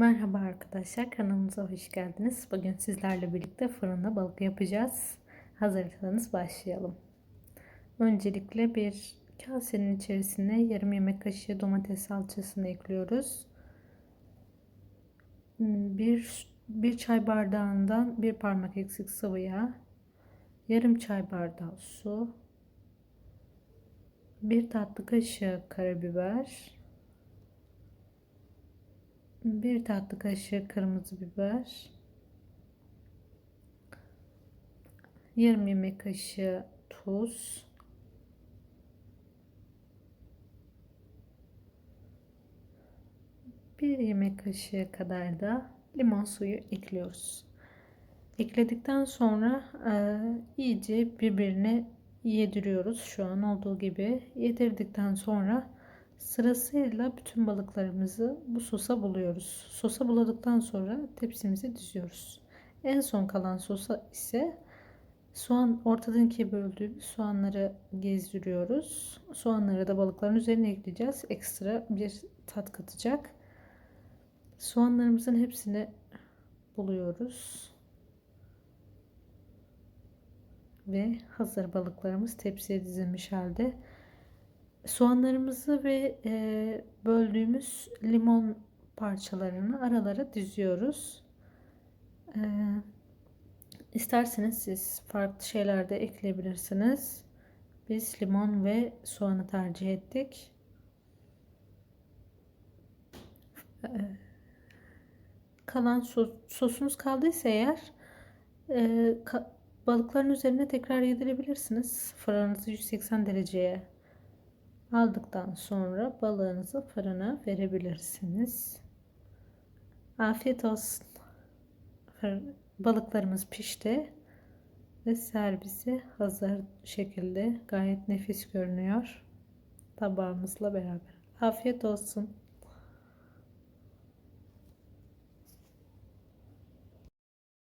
Merhaba arkadaşlar kanalımıza hoş geldiniz. Bugün sizlerle birlikte fırında balık yapacağız. Hazırsanız başlayalım. Öncelikle bir kasenin içerisine yarım yemek kaşığı domates salçasını ekliyoruz. Bir, bir çay bardağından bir parmak eksik sıvı yağ, yarım çay bardağı su, bir tatlı kaşığı karabiber, bir tatlı kaşığı kırmızı biber, yarım yemek kaşığı tuz, bir yemek kaşığı kadar da limon suyu ekliyoruz. Ekledikten sonra e, iyice birbirine yediriyoruz. Şu an olduğu gibi yedirdikten sonra Sırasıyla bütün balıklarımızı bu sosa buluyoruz. Sosa buladıktan sonra tepsimize diziyoruz. En son kalan sosa ise soğan ortadan ikiye böldüğümüz soğanları gezdiriyoruz. Soğanları da balıkların üzerine ekleyeceğiz. Ekstra bir tat katacak. Soğanlarımızın hepsini buluyoruz. Ve hazır balıklarımız tepsiye dizilmiş halde soğanlarımızı ve e, böldüğümüz limon parçalarını aralara diziyoruz. E, isterseniz siz farklı şeyler de ekleyebilirsiniz. Biz limon ve soğanı tercih ettik. E, kalan sos, sosumuz kaldıysa eğer e, ka, balıkların üzerine tekrar yedirebilirsiniz. Fırınınızı 180 dereceye aldıktan sonra balığınızı fırına verebilirsiniz. Afiyet olsun. Balıklarımız pişti ve servisi hazır şekilde gayet nefis görünüyor tabağımızla beraber. Afiyet olsun.